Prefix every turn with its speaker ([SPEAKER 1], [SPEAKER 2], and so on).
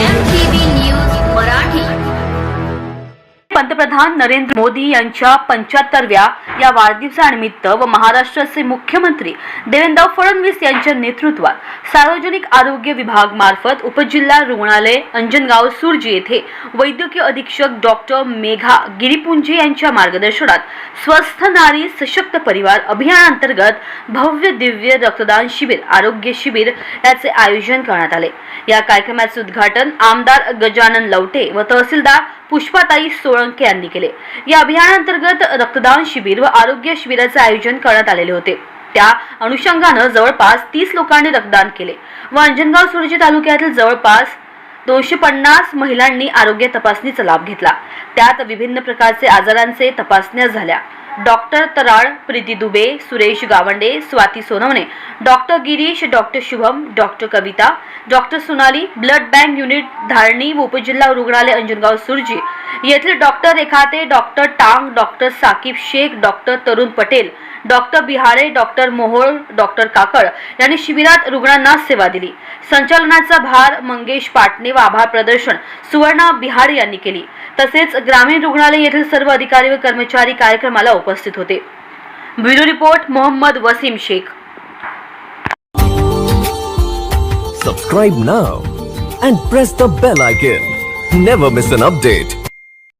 [SPEAKER 1] MTV News. पंतप्रधान नरेंद्र मोदी यांच्या पंच्याहत्तरव्या या वाढदिवसानिमित्त व महाराष्ट्राचे मुख्यमंत्री देवेंद्र फडणवीस यांच्या नेतृत्वात सार्वजनिक आरोग्य विभाग मार्फत उपजिल्हा रुग्णालय अंजनगाव सुरजी येथे वैद्यकीय अधीक्षक डॉक्टर मेघा गिरीपुंजे यांच्या मार्गदर्शनात स्वस्थ नारी सशक्त परिवार अभियानांतर्गत भव्य दिव्य रक्तदान शिबिर आरोग्य शिबिर याचे आयोजन करण्यात आले. या कार्यक्रमाचे उद्घाटन आमदार गजानन लवटे व तहसीलदार पुष्पाताई सोळंके यांनी केले. या अभियानांतर्गत रक्तदान शिबिर व आरोग्य शिबिराचे आयोजन करण्यात आलेले होते. त्या अनुषंगानं जवळपास तीस लोकांनी रक्तदान केले. व अंजनगाव सुरजी तालुक्यातील जवळपास दोनशे पन्नास महिलांनी आरोग्य तपासणीचा लाभ घेतला. त्यात विभिन्न प्रकारचे आजारांचे तपासण्या झाल्या. Doctor Taral Preeti Dubey Suresh Gawande Swati Sonawane doctor Girish doctor Shubham doctor Kavita doctor Sonali blood bank unit Dharni व उपजिल्हा रुग्णालय अंजनगाव सुरजी. येथील doctor Rekhate doctor Tang doctor Saqib Shaikh doctor Tarun Patel doctor Bihare doctor Mohol doctor Kakad यांनी शिबिरात रुग्णांना सेवा दिली. संचालनाचा भार मंगेश पाटणे व आभार प्रदर्शन सुवर्णा बिहार यांनी केली तसेच ग्रामीण रुग्णालय येथील सर्व अधिकारी व कर्मचारी कार्यक्रमाला उपस्थित होते bureau report Mohammad Waseem Shaikh
[SPEAKER 2] Subscribe now and press the bell icon. Never miss an update.